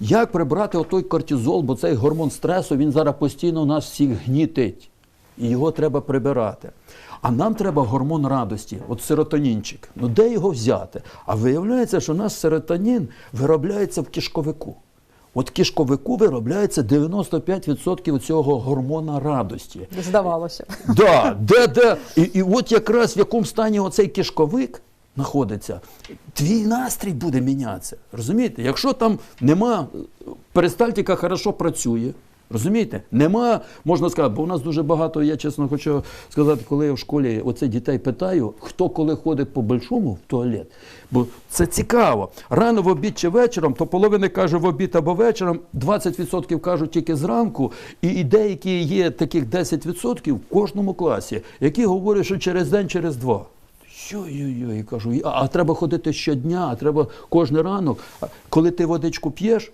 Як прибрати отой кортизол, бо цей гормон стресу він зараз постійно нас всіх гнітить. І його треба прибирати. А нам треба гормон радості, от серотонінчик. Ну де його взяти? А виявляється, що наш серотонін виробляється в кишковику. От в кишковику виробляється 95% цього гормона радості. Здавалося. Да, де, де. І, і от якраз в якому стані оцей кишковик знаходиться, твій настрій буде мінятися. Розумієте? Якщо там нема, перистальтика хорошо працює. Розумієте? Нема, можна сказати, бо у нас дуже багато, я чесно хочу сказати, коли я в школі оце дітей питаю, хто коли ходить по большому в туалет. Бо це цікаво. Рано в обід чи вечором, то половина каже в обід або вечором, 20% кажуть тільки зранку, і, і деякі є таких 10% в кожному класі, які говорять, що через день, через два. Йой-йой-йой, кажу, а, а треба ходити щодня, а треба кожен ранок. Коли ти водичку п'єш,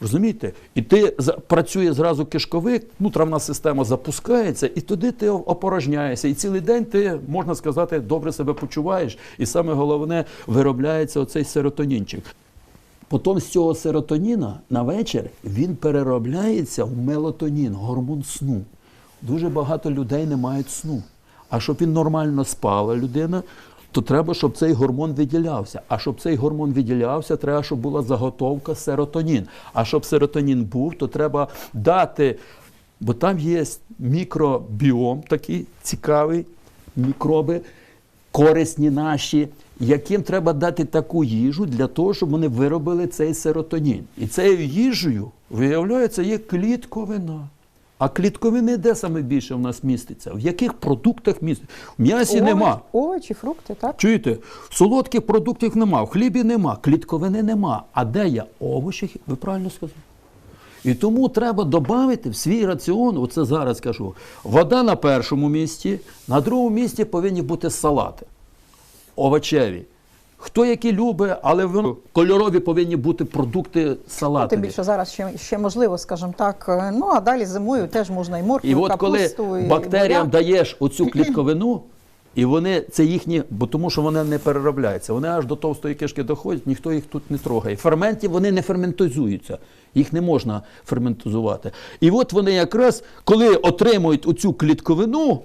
розумієте, і ти працює зразу кишковик, ну, травна система запускається, і туди ти опорожняєшся. І цілий день ти, можна сказати, добре себе почуваєш. І саме головне, виробляється оцей серотонінчик. Потім з цього серотоніна на вечір він переробляється в мелатонін, гормон сну. Дуже багато людей не мають сну. А щоб він нормально спала людина, то треба, щоб цей гормон виділявся. А щоб цей гормон виділявся, треба, щоб була заготовка серотонін. А щоб серотонін був, то треба дати, бо там є мікробіом такий цікавий, мікроби, корисні наші, яким треба дати таку їжу для того, щоб вони виробили цей серотонін. І цією їжею, виявляється, є клітковина. А клітковини де саме більше в нас міститься? В яких продуктах міститься? В м'ясі нема. Овочі, фрукти, так? Чуєте, солодких продуктів нема, в хлібі нема, клітковини нема. А де є овочі? Ви правильно сказали. І тому треба додати в свій раціон, оце зараз кажу, вода на першому місці, на другому місці повинні бути салати овочеві. Хто які любить, але воно- кольорові повинні бути продукти Тим більше зараз ще, ще можливо, скажімо так. е, Ну а далі зимою теж можна і моркву, І от коли і бактеріям буряк. даєш оцю клітковину, і вони це їхні, бо тому що вони не переробляються. Вони аж до товстої кишки доходять, ніхто їх тут не трогає. Ферментів вони не ферментизуються. Їх не можна ферментизувати. І от вони якраз, коли отримують оцю клітковину,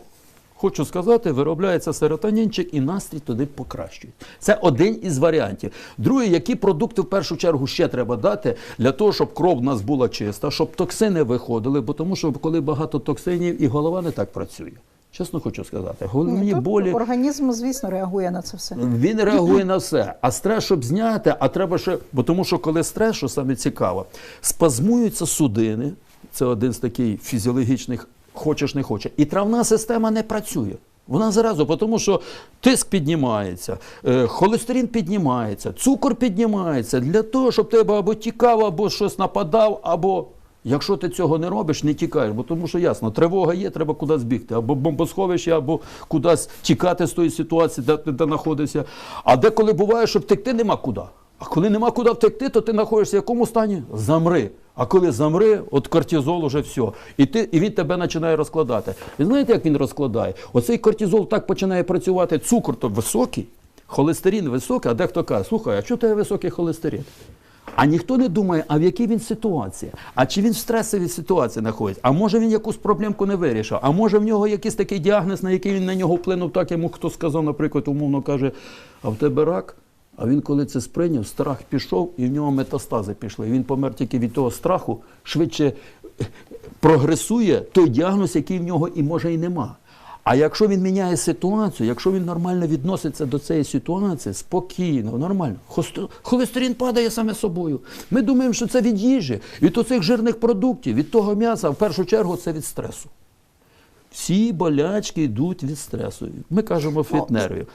хочу сказати, виробляється серотонінчик і настрій туди покращують. Це один із варіантів. Другий, які продукти в першу чергу ще треба дати для того, щоб кров в нас була чиста, щоб токсини виходили, бо тому що коли багато токсинів, і голова не так працює. Чесно хочу сказати, головні Тут болі. Організм, звісно, реагує на це все. Він реагує на все. А стрес, щоб зняти, а треба ще. Бо тому що коли стрес, що саме цікаво, спазмуються судини. Це один з таких фізіологічних хочеш не хоче. І травна система не працює. Вона зразу, тому що тиск піднімається, е, холестерин піднімається, цукор піднімається для того, щоб тебе або тікав, або щось нападав, або Якщо ти цього не робиш, не тікаєш, бо тому що ясно, тривога є, треба кудись бігти, або бомбосховище, або кудись тікати з тої ситуації, де ти знаходишся. А деколи буває, що втекти нема куди. А коли нема куди втекти, то ти знаходишся в якому стані? Замри. А коли замри, от кортизол уже все. І, ти, і він тебе починає розкладати. І знаєте, як він розкладає? Оцей кортизол так починає працювати, цукор то високий, холестерин високий, а дехто каже, слухай, а чого тебе високий холестерин? А ніхто не думає, а в якій він ситуації, а чи він в стресовій ситуації знаходиться, а може він якусь проблемку не вирішив, а може в нього якийсь такий діагноз, на який він на нього вплинув, так йому хто сказав, наприклад, умовно каже, а в тебе рак. А він, коли це сприйняв, страх пішов, і в нього метастази пішли. Він помер тільки від того страху, швидше е, прогресує той діагноз, який в нього і може і нема. А якщо він міняє ситуацію, якщо він нормально відноситься до цієї ситуації, спокійно, нормально, холестерин падає саме собою. Ми думаємо, що це від їжі, від оцих жирних продуктів, від того м'яса, в першу чергу це від стресу. Всі болячки йдуть від стресу. Ми кажемо від нервів.